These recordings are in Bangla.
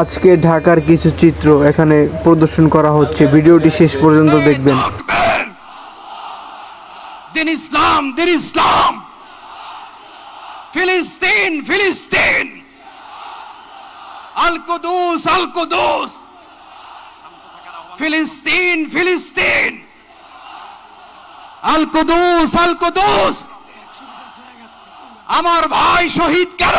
আজকে ঢাকার কিছু চিত্র এখানে প্রদর্শন করা হচ্ছে। ভিডিওটি শেষ পর্যন্ত দেখবেন। ফিলিস্তিন ফিলিস্তিন। আমার ভাই শহীদ কেন?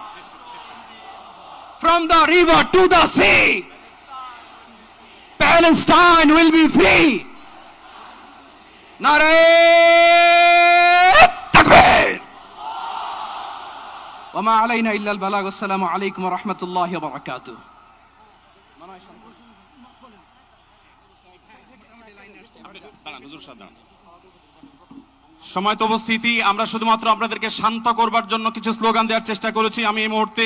From the river to the sea Palestine will be free. ওমা আলাইনা ইল্লাল বালাগ আসসালামু আলাইকুম ওয়া রাহমাতুল্লাহি ওয়া সময় তো উপস্থিতি আমরা শুধুমাত্র আপনাদেরকে শান্ত করবার জন্য কিছু স্লোগান দেওয়ার চেষ্টা করেছি আমি এই মুহূর্তে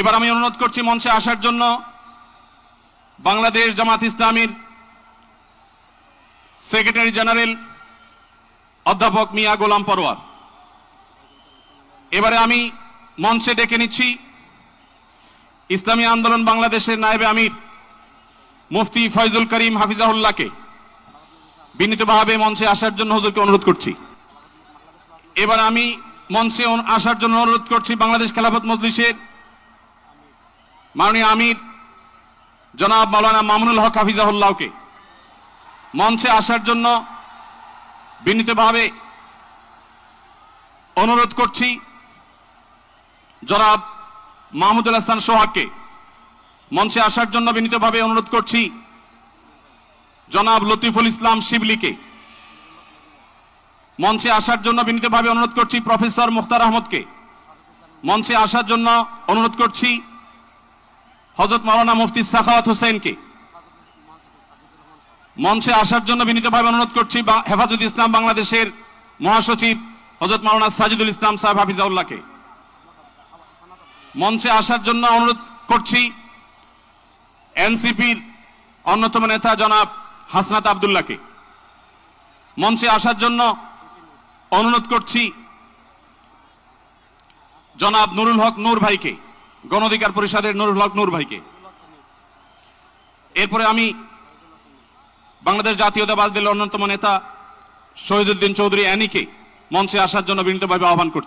এবার আমি অনুরোধ করছি মঞ্চে আসার জন্য বাংলাদেশ জামাত ইসলামীর সেক্রেটারি জেনারেল অধ্যাপক মিয়া গোলাম পরোয়ার। এবারে আমি মঞ্চে ডেকে নিচ্ছি ইসলামী আন্দোলন বাংলাদেশের নায়েবে আমির মুফতি ফয়জুল করিম হাফিজাহুল্লাহকে বিনীতভাবে মঞ্চে আসার জন্য হুজুরকে অনুরোধ করছি। এবার আমি মঞ্চে আসার জন্য অনুরোধ করছি বাংলাদেশ খেলাফত মজলিসের মাননীয় আমির জনাব মাওলানা মামুনুল হক হাফিজাহুল্লাহকে মঞ্চে আসার জন্য বিনীতভাবে অনুরোধ করছি জনাব মাহমুদুল হাসান সোহাগকে মঞ্চে আসার জন্য বিনীতভাবে অনুরোধ করছি জনাব লতিফুল ইসলাম শিবলিকে মঞ্চে আসার জন্য বিনীতভাবে অনুরোধ করছি প্রফেসর মুখতার আহমদকে মঞ্চে আসার জন্য অনুরোধ করছি হজরত মাওলানা মুফতি সাখাওয়াত হোসেনকে। মঞ্চে আসার জন্য বিনীতভাবে অনুরোধ করছি হেফাজত ইসলাম বাংলাদেশের মহাসচিব হজরত মাওলানা সাজিদুল ইসলাম সাহেব হাফিজাউল্লাহকে। মঞ্চে আসার জন্য অনুরোধ করছি এনসিপির অন্যতম নেতা জনাব হাসনাত আবদুল্লাহকে। মঞ্চে আসার জন্য অনুরোধ করছি জনাব নুরুল হক নূর ভাইকে। গণঅধিকার পরিষদের নুরুল হক নূর ভাইকে। এরপরে আমি বাংলাদেশ জাতীয়তাবাদ দলের অন্যতম নেতা শহীদুদ্দিন চৌধুরী অ্যানিকে মঞ্চে আসার জন্য বিনীতভাবে আহ্বান করছি।